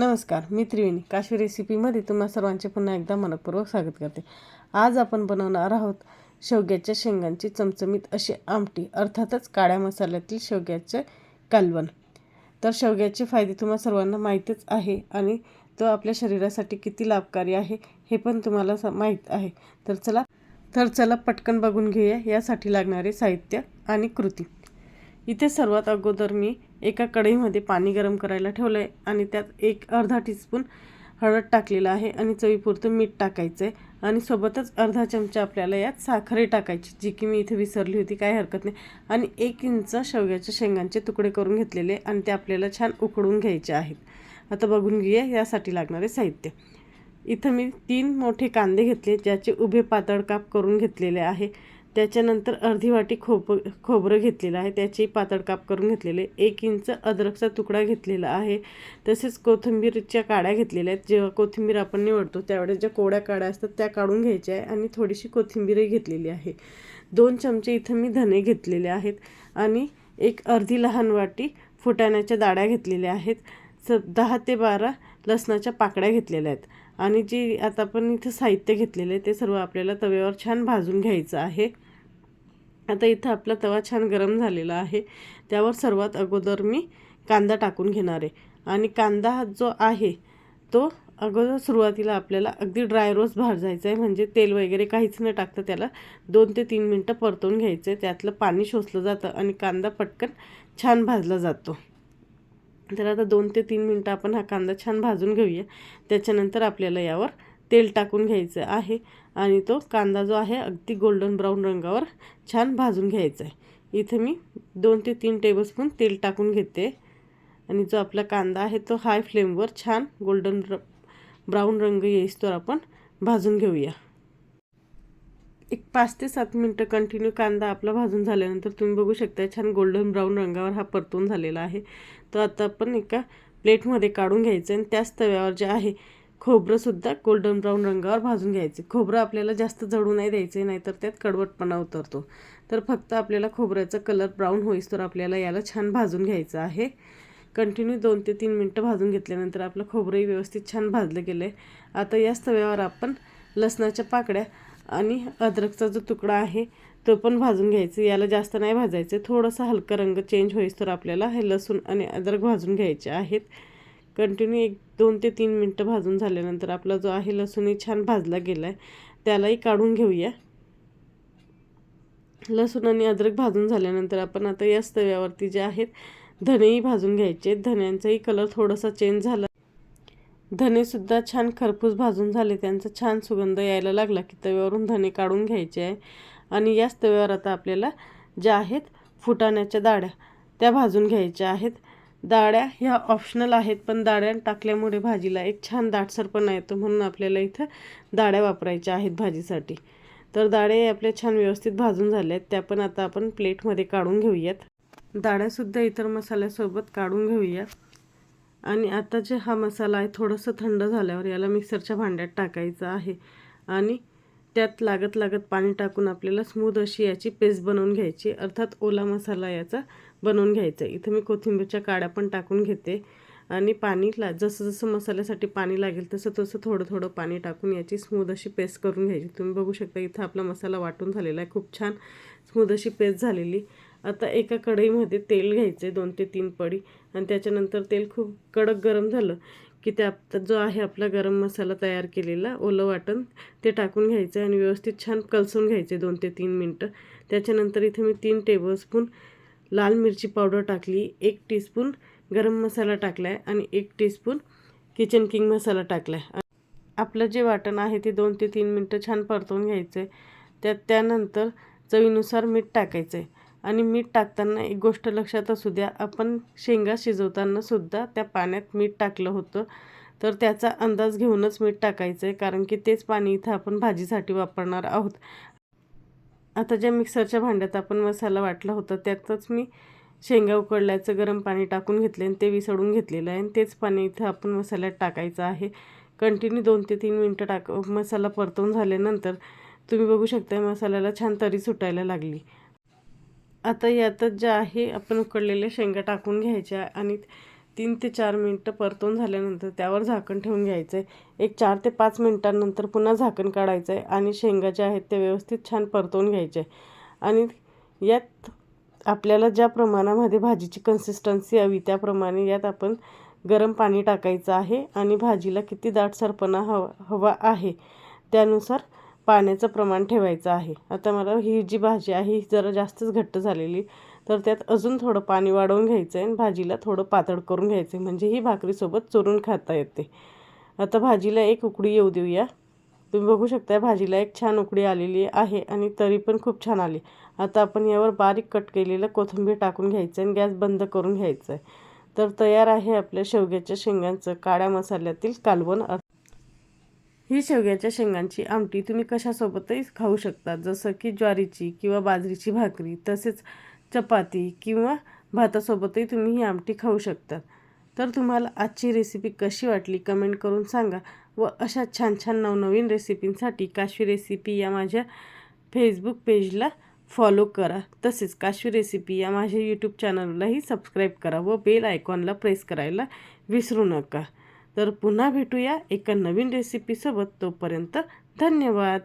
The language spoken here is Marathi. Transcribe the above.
नमस्कार मी त्रिवेणी. काशी रेसिपीमध्ये तुम्हा सर्वांचे पुन्हा एकदा मनपूर्वक स्वागत करते. आज आपण बनवणार आहोत शेवग्याच्या शेंगांची चमचमीत अशी आमटी अर्थातच काळ्या मसाल्यातील शेवग्याचे कालवण. तर शेवग्याचे फायदे तुम्हा सर्वांना माहीतच आहे आणि तो आपल्या शरीरासाठी किती लाभकारी आहे हे पण तुम्हाला स माहीत आहे. तर चला तर चला पटकन बघून घेऊया यासाठी लागणारे साहित्य आणि कृती. इथे सर्वात अगोदर मी एका कढईमध्ये पाणी गरम करायला ठेवलं आहे आणि त्यात एक अर्धा टीस्पून हळद टाकलेलं आहे आणि चवीपुरतं मीठ टाकायचं आहे आणि सोबतच अर्धा चमचा आपल्याला यात साखरही टाकायची जी की मी इथे विसरली होती काही हरकत नाही. आणि एक इंच शेवग्याच्या शेंगांचे तुकडे करून घेतलेले आणि ते आपल्याला छान उकडून घ्यायचे आहेत. आता बघून घेऊया यासाठी लागणारे साहित्य. इथं मी तीन मोठे कांदे घेतले ज्याचे उभे पातळ काप करून घेतलेले आहे. त्याच्यानंतर अर्धी वाटी खोब खोबरं घेतलेलं आहे. त्याची पातळ काप करून घेतलेले. एक इंच अद्रकचा तुकडा घेतलेला आहे. तसेच कोथिंबीरच्या काड्या घेतलेल्या आहेत. जेव्हा कोथिंबीर आपण निवडतो त्यावेळेस ज्या कोड्या काड्या असतात त्या काढून घ्यायच्या आहे आणि थोडीशी कोथिंबीरही घेतलेली आहे. दोन चमचे इथं मी धने घेतलेले आहेत आणि एक अर्धी लहान वाटी फुटाण्याच्या दाड्या घेतलेल्या आहेत. स दहा ते बारा लसणाच्या पाकड्या घेतलेल्या आहेत. आणि जी आता आपण इथं साहित्य घेतलेलं आहे ते सर्व आपल्याला तव्यावर छान भाजून घ्यायचं आहे. आता इथं आपला तवा छान गरम झालेला आहे. त्यावर सर्वात अगोदर मी कांदा टाकून घेणार आहे. आणि कांदा जो आहे तो अगोदर सुरुवातीला आपल्याला अगदी ड्राय रोस्ट भाजायचा आहे. म्हणजे तेल वगैरे काहीच न टाकतं त्याला दोन ते तीन मिनटं परतवून घ्यायचं आहे. त्यातलं पाणी शोषलं जातं आणि कांदा पटकन छान भाजला जातो. तर आता दोन ते तीन मिनटं आपण हा कांदा छान भाजून घेऊया. त्याच्यानंतर आपल्याला यावर तेल टाकून घ्यायचं आहे आणि तो कांदा जो आहे अगदी गोल्डन ब्राऊन रंगावर छान भाजून घ्यायचा आहे. इथे मी दोन ते तीन टेबलस्पून तेल टाकून घेते आणि जो आपला कांदा आहे तो हाय फ्लेमवर छान गोल्डन र ब्राऊन रंग तर आपण भाजून घेऊया. एक पाच ते सात मिनटं कंटिन्यू कांदा आपला भाजून झाल्यानंतर तुम्ही बघू शकता छान गोल्डन ब्राऊन रंगावर हा परतून झालेला आहे. तो आता आपण एका प्लेटमध्ये काढून घ्यायचं आणि त्याच तव्यावर जे आहे खोबरंसुद्धा गोल्डन ब्राऊन रंगावर भाजून घ्यायचे. खोबरं आपल्याला जास्त जळू नाही द्यायचे नाहीतर त्यात कडवटपणा उतरतो. तर फक्त आपल्याला खोबऱ्याचा कलर ब्राऊन होईस तर आपल्याला याला छान भाजून घ्यायचं आहे. कंटिन्यू दोन ते तीन मिनटं भाजून घेतल्यानंतर आपलं खोबरंही व्यवस्थित छान भाजलं गेलं आहे आता याच तव्यावर आपण लसणाच्या पाकड्या आणि अद्रकचा जो तुकडा आहे तो पण भाजून घ्यायचं. याला जास्त नाही भाजायचं. थोडंसं हलका रंग चेंज होईस तर आपल्याला हे लसूण आणि अद्रक भाजून घ्यायचे आहेत. कंटिन्यू एक दोन ते तीन मिनटं भाजून झाल्यानंतर आपला जो आहे लसूणही छान भाजला गेला आहे त्यालाही काढून घेऊया. लसूण आणि अद्रक भाजून झाल्यानंतर आपण आता याच तव्यावरती जे आहेत धनेही भाजून घ्यायचे धन्यांचाही कलर थोडासा चेंज झाला. धनेसुद्धा छान खरपूस भाजून झाले. त्यांचा छान सुगंध यायला लागला की तव्यावरून धने काढून घ्यायचे आहे. आणि याच तव्यावर आता आपल्याला ज्या आहेत फुटाण्याच्या दाड्या त्या भाजून घ्यायच्या आहेत. दाड्या ह्या ऑप्शनल आहेत पण दाड्या टाकल्यामुळे भाजीला एक छान दाटसरपणा येतो म्हणून आपल्याला इथं दाड्या वापरायच्या आहेत भाजीसाठी. तर दाडे आपल्या छान व्यवस्थित भाजून झाल्या आहेत. त्या पण आता आपण प्लेटमध्ये काढून घेऊयात. दाड्यासुद्धा इतर मसाल्यासोबत काढून घेऊयात. आणि आता जे हा मसाला आहे थोडंसं थंड झाल्यावर याला मिक्सरच्या भांड्यात टाकायचं आहे. आणि त्यात लागत लागत पाणी टाकून आपल्याला स्मूद अशी याची पेस्ट बनवून घ्यायची. अर्थात ओला मसाला याचा बनवून घ्यायचा. इथं मी कोथिंबीरच्या काड्या पण टाकून घेते. आणि पाणी ला जसं जसं मसाल्यासाठी पाणी लागेल तसं तसं थोडं थोडं पाणी टाकून याची स्मूद अशी पेस्ट करून घ्यायची. तुम्ही बघू शकता इथं आपला मसाला वाटून झालेला आहे. खूप छान स्मूद अशी पेस्ट झालेली. आता एका कढईमध्ये तेल घ्यायचे दोन ते तीन पडी. आणि त्याच्यानंतर तेल खूप कडक गरम झालं की त्या जो आहे आपला गरम मसाला तयार केलेला ओलं वाटण ते टाकून घ्यायचं आणि व्यवस्थित छान कलसून घ्यायचे दोन ते तीन मिनटं. त्याच्यानंतर इथे मी तीन टेबलस्पून लाल मिरची पावडर टाकली एक टीस्पून गरम मसाला टाकला आहे आणि एक टीस्पून किचन किंग मसाला टाकला आहे आपलं जे वाटण आहे ते दोन ते तीन मिनटं छान परतवून घ्यायचं आहे त्यात त्यानंतर चवीनुसार मीठ टाकायचं आहे आणि मीठ टाकताना एक गोष्ट लक्षात असू द्या आपण शेंगा शिजवताना सुद्धा त्या पाण्यात मीठ टाकलं होतं. तर त्याचा अंदाज घेऊनच मीठ टाकायचं आहे कारण की तेच पाणी इथं आपण भाजीसाठी वापरणार आहोत. आता ज्या मिक्सरच्या भांड्यात आपण मसाला वाटला होता त्यातच मी शेंगा उकडल्याचं गरम पाणी टाकून घेतले आणि ते विसळून घेतलेलं आहे. आणि तेच पाणी इथं आपण मसाल्यात टाकायचं आहे. कंटिन्यू दोन ते तीन मिनटं टाक मसाला परतवून झाल्यानंतर तुम्ही बघू शकता मसाल्याला छान तरी सुटायला लागली. आता यातच ज्या आहे आपण उकडलेल्या शेंगा टाकून घ्यायच्या आणि तीन ते चार मिनटं परतून झाल्यानंतर त्यावर झाकण ठेवून घ्यायचं आहे एक चार ते पाच मिनटांनंतर पुन्हा झाकण काढायचं आहे आणि शेंगा ज्या आहेत ते व्यवस्थित छान परतवून घ्यायचे आणि यात आपल्याला ज्या प्रमाणामध्ये भाजीची कन्सिस्टन्सी हवी त्याप्रमाणे यात आपण गरम पाणी टाकायचं आहे आणि भाजीला किती दाटसरपणा हवा हवा आहे त्यानुसार पाण्याचं प्रमाण ठेवायचं आहे. आता मला ही जी भाजी आहे ही जरा जास्तच घट्ट झालेली. तर त्यात अजून थोडं पाणी वाढवून घ्यायचं आहे आणि भाजीला थोडं पातळ करून घ्यायचं आहे म्हणजे ही भाकरीसोबत चोरून खाता येते. आता भाजीला एक उकडी येऊ देऊया. तुम्ही बघू शकता भाजीला एक छान उकडी आलेली आहे आणि तरी पण खूप छान आली. आता आपण यावर बारीक कट केलेलं कोथिंबीर टाकून घ्यायचं आणि गॅस बंद करून घ्यायचं आहे तर तयार आहे आपल्या शेवग्याच्या शेंगांचं काळ्या मसाल्यातील कालवण. ही शेवग्याच्या शेंगांची आमटी तुम्ही कशासोबतही खाऊ शकता. जसं की ज्वारीची किंवा बाजरीची भाकरी तसेच चपाती किंवा भातासोबतही तुम्ही ही आमटी खाऊ शकता. तर तुम्हाला आजची रेसिपी कशी वाटली कमेंट करून सांगा व अशा छान छान नवनवीन रेसिपींसाठी काशवी रेसिपी या माझ्या फेसबुक पेजला फॉलो करा. तसेच काशवी रेसिपी या माझ्या यूट्यूब चॅनललाही सबस्क्राईब करा व बेल आयकॉनला प्रेस करायला विसरू नका. तर पुन्हा भेटूया एका नवीन रेसिपीसोबत तोपर्यंत धन्यवाद.